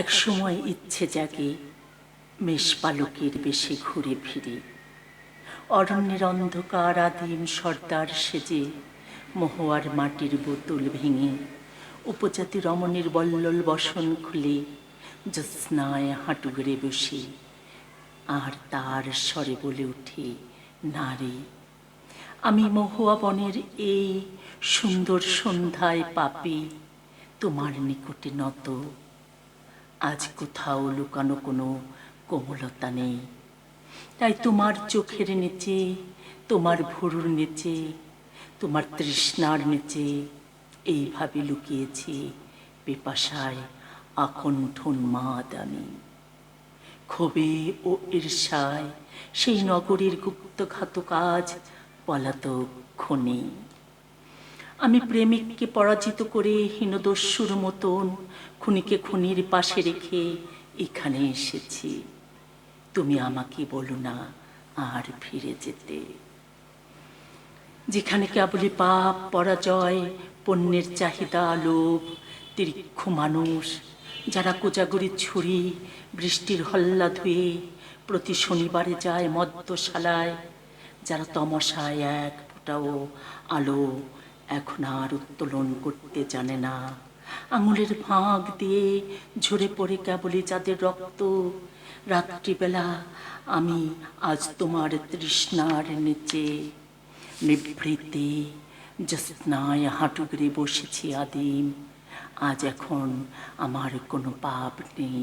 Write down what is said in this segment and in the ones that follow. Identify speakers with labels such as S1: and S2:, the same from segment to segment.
S1: এক সময় ইচ্ছে জাগে মেষপালকের বেশে ঘুরে ফিরে। অরণ্যের অন্ধকার আদিম সর্দার সেজে মহুয়ার মাটির বোতল ভেঙে উপজাতি রমণীর বল্লল বসন খুলে জ্যোৎস্নায় হাঁটু গেড়ে বসে, আর তার স্বরে বলে উঠে নারী আমি মহুয়া বনের এই সুন্দর সন্ধ্যায় পাপি তোমার নিকটে নত। আজ কোথাও লুকানো কোনো কোমলতা নেই। তাই তোমার চোখের নিচে, তোমার ভুরুর নিচে, তোমার তৃষ্ণার নিচে এইভাবে লুকিয়েছি পেপাসায় আকণ্ঠ মাদ আমি ক্ষোভে ও ঈর্ষায় সেই নগরীর গুপ্তঘাত কাজ পলাতক খনি। আমি প্রেমিককে পরাজিত করে হীনদস্যুর মতন খুনিকে খুনির পাশে রেখে এখানে এসেছি। তুমি আমাকে বলো না আর ফিরে যেতে। যেখানে কেবলই পাপ, পরাজয়, পণ্যের চাহিদা, লোভ তীক্ষ মানুষ, যারা কোজাগরি ছুরি, বৃষ্টির হল্লা ধুয়ে প্রতি শনিবারে যায় মদ্যশালায়, যারা তমসায় এক ফোঁটাও আলো এখন আর উত্তোলন করতে জানে না। আঙুলের ফাঁক দিয়ে ঝরে পড়ে কেবলই যাদের রক্ত। রাত্রিবেলা আমি আজ তোমার তৃষ্ণার নিচে নিভৃতে জ্যোৎস্নায় হাঁটু গেড়ে বসেছি আদিম। আজ এখন আমার কোনো পাপ নেই,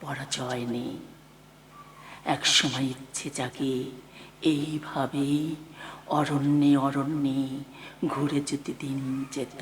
S1: পরাজয় নেই। এক সময় ইচ্ছে জাগে এইভাবেই অরণ্যে অরণ্যে ঘুরে যেতে দিন যেত।